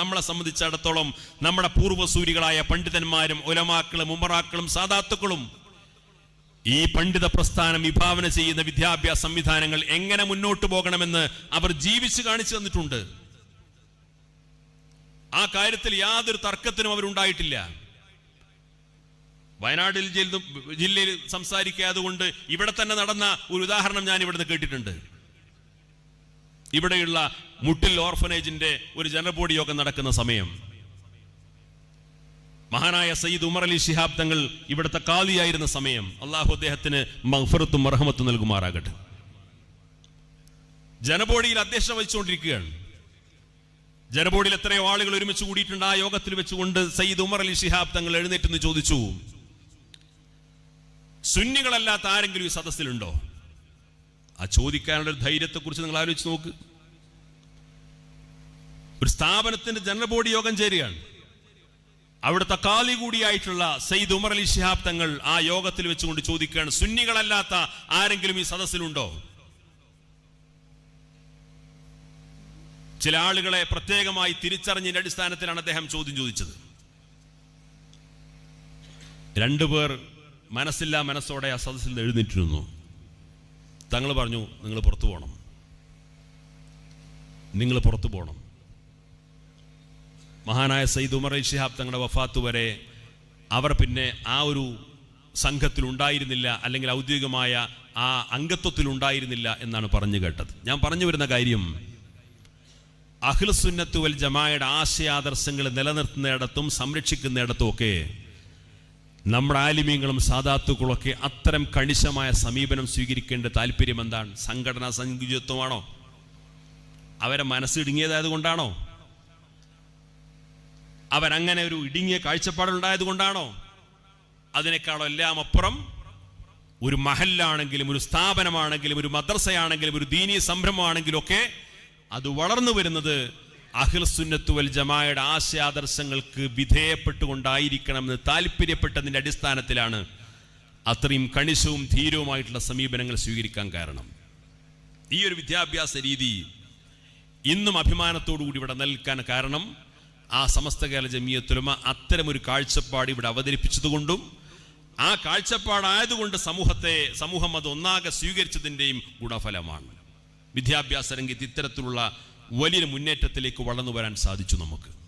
നമ്മളെ സംബന്ധിച്ചിടത്തോളം നമ്മുടെ പൂർവസൂരികളായ പണ്ഡിതന്മാരും ഒലമാക്കളും ഉമറാക്കളും സാദാത്തുക്കളും ഈ പണ്ഡിത പ്രസ്ഥാനം വിഭാവന ചെയ്യുന്ന വിദ്യാഭ്യാസ സംവിധാനങ്ങൾ എങ്ങനെ മുന്നോട്ട് പോകണമെന്ന് അവർ ജീവിച്ച് കാണിച്ചു തന്നിട്ടുണ്ട്. ആ കാര്യത്തിൽ യാതൊരു തർക്കത്തിനും അവരുണ്ടായിട്ടില്ല. ജില്ല- ജില്ലയിൽ സംസാരിക്കാതെ കൊണ്ട് ഇവിടെ തന്നെ നടന്ന ഒരു ഉദാഹരണം ഞാൻ ഇവിടുന്ന് കേട്ടിട്ടുണ്ട്. ഇവിടെയുള്ള മുട്ടിൽ ഓർഫനേജിന്റെ ഒരു ജനറൽ യോഗം നടക്കുന്ന സമയം. മഹാനായ സയ്യിദ് ഉമർ അലി ഷിഹാബ് തങ്ങൾ ഇവിടുത്തെ കാലിയായിരുന്ന സമയം. അള്ളാഹു അദ്ദേഹത്തിന് മഹഫറത്തും മർഹമത്തും നൽകുമാറാകട്ടെ. ജനബോഡിയിൽ അധ്യക്ഷത വഹിച്ചുകൊണ്ടിരിക്കുകയാണ്. ജനബോഡിയിൽ എത്രയോ ആളുകൾ ഒരുമിച്ച് കൂടിയിട്ടുണ്ട്. ആ യോഗത്തിൽ വെച്ചുകൊണ്ട് സയ്യിദ് ഉമർ അലി ഷിഹാബ് തങ്ങൾ എഴുന്നേറ്റെന്ന് ചോദിച്ചു. സുന്നികളല്ലാത്ത ആരെങ്കിലും ഈ സദസ്സിലുണ്ടോ? ആ ചോദിക്കാനുള്ള ധൈര്യത്തെക്കുറിച്ച് നിങ്ങൾ ആലോചിച്ച് നോക്ക്. ഒരു സ്ഥാപനത്തിന്റെ ജനറൽ ബോഡി യോഗം ചേരുകയാണ്. അവിടുത്തെ കാലി കൂടിയായിട്ടുള്ള സയ്യിദ് ഉമർ അലി ഷിഹാബ് തങ്ങൾ ആ യോഗത്തിൽ വെച്ചുകൊണ്ട് ചോദിക്കുകയാണ് സുന്നികളല്ലാത്ത ആരെങ്കിലും ഈ സദസ്സിലുണ്ടോ? ചില ആളുകളെ പ്രത്യേകമായി തിരിച്ചറിഞ്ഞതിന്റെ അടിസ്ഥാനത്തിലാണ് അദ്ദേഹം ചോദ്യം ചോദിച്ചത്. രണ്ടുപേർ മനസ്സില്ല മനസ്സോടെ ആ സദസ്സിൽ നിന്ന് എഴുന്നേറ്റിരുന്നു. തങ്ങൾ പറഞ്ഞു നിങ്ങൾ പുറത്തു പോകണം നിങ്ങൾ പുറത്തു പോകണം മഹാനായ സയ്യിദ് ഉമർ ശിഹാബ് തങ്ങളുടെ വഫാത്ത് വരെ അവർ പിന്നെ ആ ഒരു സംഘത്തിൽ ഉണ്ടായിരുന്നില്ല അല്ലെങ്കിൽ ഔദ്യോഗികമായ ആ അംഗത്വത്തിൽ ഉണ്ടായിരുന്നില്ല എന്നാണ് പറഞ്ഞു കേട്ടത്. ഞാൻ പറഞ്ഞു വരുന്ന കാര്യം അഖിൽസുന്നത്ത് വൽ ജമായുടെ ആശയാദർശങ്ങൾ നിലനിർത്തുന്നിടത്തും സംരക്ഷിക്കുന്നിടത്തും ഒക്കെ നമ്മുടെ ആലിമ്യങ്ങളും സാധാത്തുക്കളൊക്കെ അത്തരം കണിശമായ സമീപനം സ്വീകരിക്കേണ്ട താല്പര്യം എന്താണ്? സംഘടനാ സങ്കുചിത്വമാണോ അവരെ മനസ്സിടുങ്ങിയതായത് കൊണ്ടാണോ? അവരങ്ങനെ ഒരു ഇടുങ്ങിയ കാഴ്ചപ്പാടുണ്ടായത് കൊണ്ടാണോ അതിനേക്കാളെല്ലാം അപ്പുറം ഒരു മഹല്ലാണെങ്കിലും ഒരു സ്ഥാപനമാണെങ്കിലും ഒരു മദ്രസയാണെങ്കിലും ഒരു ദീനീ സംരംഭമാണെങ്കിലും ഒക്കെ അത് വളർന്നു വരുന്നത് അഖിൽ സുന്നത്തു വൽ ജമായുടെ ആശയാദർശങ്ങൾക്ക് വിധേയപ്പെട്ടുകൊണ്ടായിരിക്കണമെന്ന് താല്പര്യപ്പെട്ടതിന്റെ അടിസ്ഥാനത്തിലാണ് അത്രയും കണിശവും ധീരവുമായിട്ടുള്ള സമീപനങ്ങൾ സ്വീകരിക്കാൻ കാരണം. ഈ ഒരു വിദ്യാഭ്യാസ രീതി ഇന്നും അഭിമാനത്തോടു കൂടി ഇവിടെ നൽകാൻ കാരണം ആ സമസ്ത കേരള ജമിയത്തുലമ അത്തരമൊരു കാഴ്ചപ്പാട് ഇവിടെ അവതരിപ്പിച്ചതുകൊണ്ടും ആ കാഴ്ചപ്പാടായതുകൊണ്ട് സമൂഹത്തെ സമൂഹം അത് ഒന്നാകെ സ്വീകരിച്ചതിന്റെയും ഗുണഫലമാണ്. വിദ്യാഭ്യാസ രംഗത്ത് ഇത്തരത്തിലുള്ള വലിയ മുന്നേറ്റത്തിലേക്ക് വളർന്നു വരാൻ സാധിച്ചു നമുക്ക്.